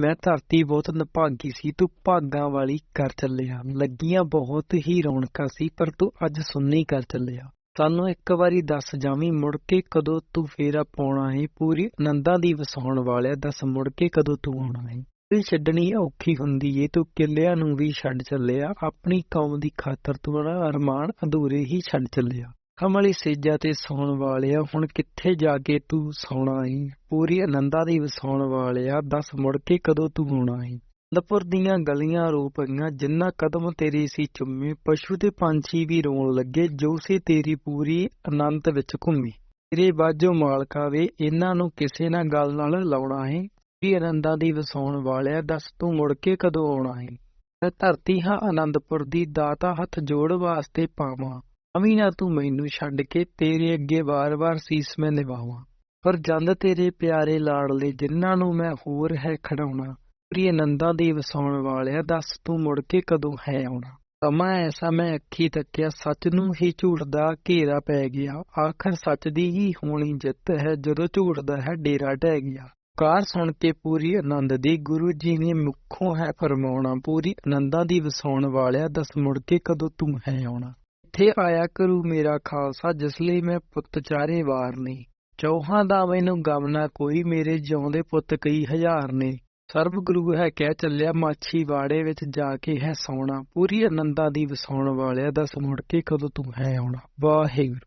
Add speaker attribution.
Speaker 1: ਮੈਂ ਧਰਤੀ ਬਹੁਤ ਨਿਭਾਗੀ ਸੀ, ਤੂੰ ਭਾਗਾਂ ਵਾਲੀ ਕਰ ਚੱਲਿਆ। ਲੱਗੀਆਂ ਬਹੁਤ ਹੀ ਰੌਣਕਾਂ ਸੀ, ਪਰ ਤੂੰ ਅੱਜ ਸੁੰਨੀ ਕਰ ਚੱਲਿਆ। ਸਾਨੂੰ ਇੱਕ ਵਾਰੀ ਦੱਸ ਜਾਵੀਂ, ਮੁੜ ਕੇ ਕਦੋਂ ਤੂੰ ਫੇਰਾ ਪਾਉਣਾ ਏ? ਪੂਰੀ ਆਨੰਦਾਂ ਦੀ ਵਸਾਉਣ ਵਾਲਿਆ, ਦੱਸ ਮੁੜ ਕੇ ਕਦੋਂ ਤੂੰ ਆਉਣਾ ਏ? ਦਿਲ ਛੱਡਣੀ ਔਖੀ ਹੁੰਦੀ ਏ, ਤੂੰ ਕਿੱਲਿਆਂ ਨੂੰ ਵੀ ਛੱਡ ਚੱਲਿਆ। ਆਪਣੀ ਕੌਮ ਦੀ ਖਾਤਰ ਤੂੰ ਨਾ ਅਰਮਾਨ ਅਧੂਰੇ ਹੀ ਛੱਡ ਚੱਲਿਆ। ਕਮਲੀ ਸੇਜਾ ਤੇ ਸੌਣ ਵਾਲਿਆ, ਹੁਣ ਕਿੱਥੇ ਜਾ ਕੇ ਤੂੰ ਸੌਣਾ ਏ ਪੂਰੀ ਆਨੰਦਾਂ ਦੀ ਵਸਾਉਣ ਵਾਲਿਆ, ਦੱਸ ਮੁੜ ਕੇ ਕਦੋਂ ਤੂੰ ਆਉਣਾ ਏ ਲਪੁਰ ਦੀਆਂ ਗਲੀਆਂ ਰੋ ਪਈਆਂ, ਜਿੰਨਾ ਕਦਮ ਤੇਰੀ ਸੀ ਚੁੰਮੇ, ਪਸ਼ੂ ਤੇ ਪੰਛੀ ਵੀ ਰੋਣ ਲੱਗੇ, ਜੋ ਸੀ ਤੇਰੀ ਪੂਰੀ ਅਨੰਤ ਵਿੱਚ ਘੁੰਮੀ। ਤੇਰੇ ਬਾਝੋਂ ਮਾਲਕਾ ਵੇ, ਇਹਨਾਂ ਨੂੰ ਕਿਸੇ ਨਾ ਗੱਲ ਨਾਲ ਲਾਉਣਾ ਏ ਵੀ ਆਨੰਦਾਂ ਦੀ ਵਸਾਉਣ ਵਾਲਿਆ, ਦੱਸ ਤੂੰ ਮੁੜ ਕੇ ਕਦੋਂ ਆਉਣਾ ਏ ਮੈਂ ਧਰਤੀ ਹਾਂ ਆਨੰਦਪੁਰ ਦੀ, ਦਾਤਾ ਹੱਥ ਜੋੜ ਵਾਸਤੇ ਪਾਵਾਂ। ਅਮੀ ਨਾ ਤੂੰ ਮੈਨੂੰ ਛੱਡ ਕੇ ਤੇਰੇ ਅੱਗੇ ਵਾਰ-ਵਾਰ ਸੀਸ ਮੈਂ ਨਿਵਾਵਾਂ ਪਰ ਜੰਦ ਤੇਰੇ ਪਿਆਰੇ ਲਾੜਲੇ ਜਿਨ੍ਹਾਂ ਨੂੰ ਮੈਂ ਹੋਰ ਹੈ ਖੜਾਉਣਾ ਪ੍ਰਿਯ ਨੰਦਾ ਦੀ ਵਸਾਉਣ ਵਾਲਿਆ, ਦੱਸ ਤੂੰ ਮੁੜ ਕੇ ਕਦੋਂ ਹੈ ਆਉਣਾ? ਸਮਾਂ ਐਸਾ, ਮੈਂ ਅੱਖੀ ਤੱਕਿਆ, ਸੱਚ ਨੂੰ ਹੀ ਝੂਠ ਦਾ ਘੇਰਾ ਪੈ ਗਿਆ। ਆਖਰ ਸੱਚ ਦੀ ਹੀ ਹੋਣੀ ਜਿੱਤ ਹੈ, ਜਦੋਂ ਝੂਠ ਦਾ ਹੈ, ਡੇਰਾ ਢਹਿ ਗਿਆ। ਕਾਰ ਸੁਣ ਕੇ ਪੂਰੀ ਆਨੰਦ ਦੀ, ਗੁਰੂ ਜੀ ਨੇ ਮੁੱਖੋਂ ਹੈ ਫਰਮਾਉਣਾ, ਪੂਰੀ ਆਨੰਦਾਂ ਦੀ ਵਸਾਉਣ ਵਾਲਿਆ, ਦੱਸ ਮੁੜ ਕੇ ਕਦੋਂ ਤੂੰ ਹੈ ਆਉਣਾ? ਇੱਥੇ ਆਇਆ ਕਰੂ ਮੇਰਾ ਖਾਲਸਾ, ਜਿਸ ਲਈ ਮੈਂ ਪੁੱਤ ਚਾਰੇ ਵਾਰ ਨੇ। ਚੌਹਾਂ ਦਾ ਮੈਨੂੰ ਗਮ ਨਾ ਕੋਈ, ਮੇਰੇ ਜਿਉਂਦੇ ਪੁੱਤ ਕਈ ਹਜ਼ਾਰ ਨੇ। ਸਰਬ ਗੁਰੂ ਹੈ ਕਹਿ ਚੱਲਿਆ, ਮਾਛੀ ਵਾੜੇ ਵਿੱਚ ਜਾ ਕੇ ਹੈ ਸੌਣਾ। ਪੂਰੀ ਆਨੰਦਾਂ ਦੀ ਵਸਾਉਣ ਵਾਲਿਆ, ਦੱਸ ਮੁੜ ਕੇ ਕਦੋਂ ਤੂੰ ਹੈ ਆਉਣਾ? ਵਾਹਿਗੁਰੂ।